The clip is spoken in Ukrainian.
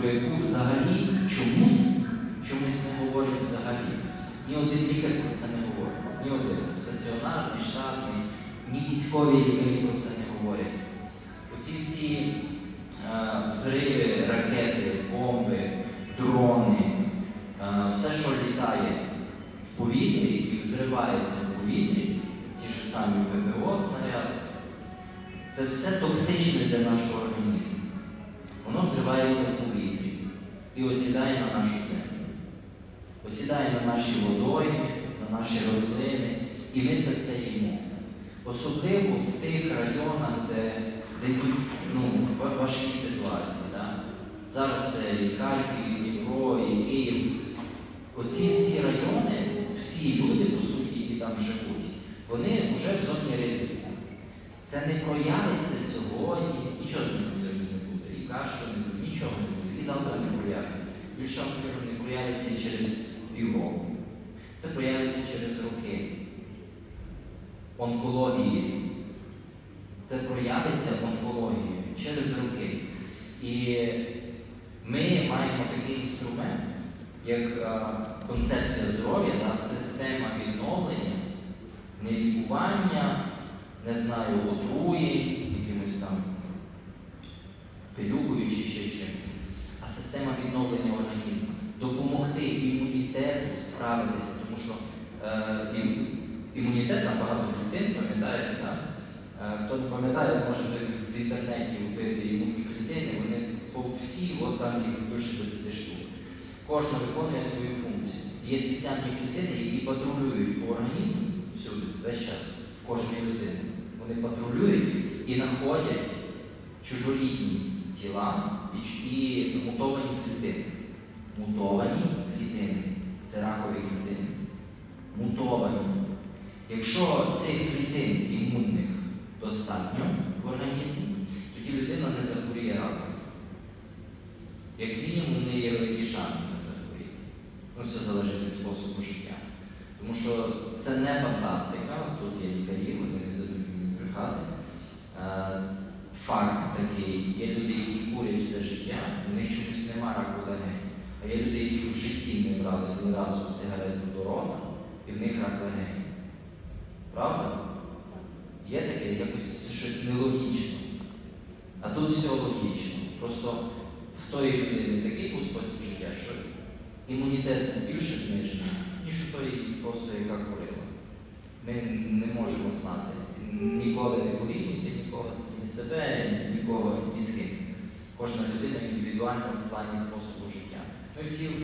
про яку взагалі чомусь, чомусь не говорять взагалі. Ні один лікар про це не говорить. Ні один стаціонарний, штатний, ні військові лікарі про це не говорять. Оці всі е, взриви, ракети, бомби, дрони, е, все, що літає в повітрі і взривається в повітрі, ті ж самі ППО снаряди, це все токсичне для нашого організму. Воно взривається в і осідає на нашу землю. Осідає на наші водойми, на наші рослини, і ми це все їмо. Особливо в тих районах, де, де ну, важкі ситуації. Да? Зараз це і Харків, і Дніпро, і Київ. Оці всі райони, всі люди, по суті, які там живуть, вони вже в зоні ризику. Це не проявиться сьогодні, нічого з ними сьогодні не буде. І кашлю не буде, нічого не буде. І завтра не проявиться. Більше вам скажу, не проявиться через півроку. Це проявиться через роки. Онкології. Це проявиться онкологією через роки. І ми маємо такий інструмент, як е, концепція здоров'я, да, система відновлення, не лікування, не знаю, отруї, якимось там пилюкою чи ще чимось, а система відновлення справитися, тому що е, імунітет там багато клітин, пам'ятаєте, так? Е, Хто не пам'ятає, можете в- інтернеті вбити імунні клітини, вони по всі, от там їх більше 20 штук. Кожна виконує свою функцію. Є спеціальні клітини, які патрулюють по організму всюди, весь час, в кожній людині. Вони патрулюють і знаходять чужорідні тіла і мутовані клітини. Мутовані клітини. Це ракові клітини. Мутовані. Якщо цих клітин імунних достатньо в організмі, тоді людина не захворіє раком. Як мінімум, в неї є великий шанс на захворіти. Ну, все залежить від способу життя. Тому що це не фантастика, тут є лікарі, вони не дадуть мені збрехати. Е, Факт такий, є люди, які курять все життя, у них чомусь нема раку легень. А є люди, які в житті не брали ні разу сигарету до рота, і в них рак легень. Правда? Є таке якось щось нелогічно. А тут все логічно. Просто в тої людини такий був спосіб життя, що імунітет більше знижений, ніж у тої просто яка курила. Ми не можемо знати. Ніколи не порівнюйте нікого, ні себе, нікого, ні з ким. Кожна людина індивідуальна в плані способу життя. Ми всі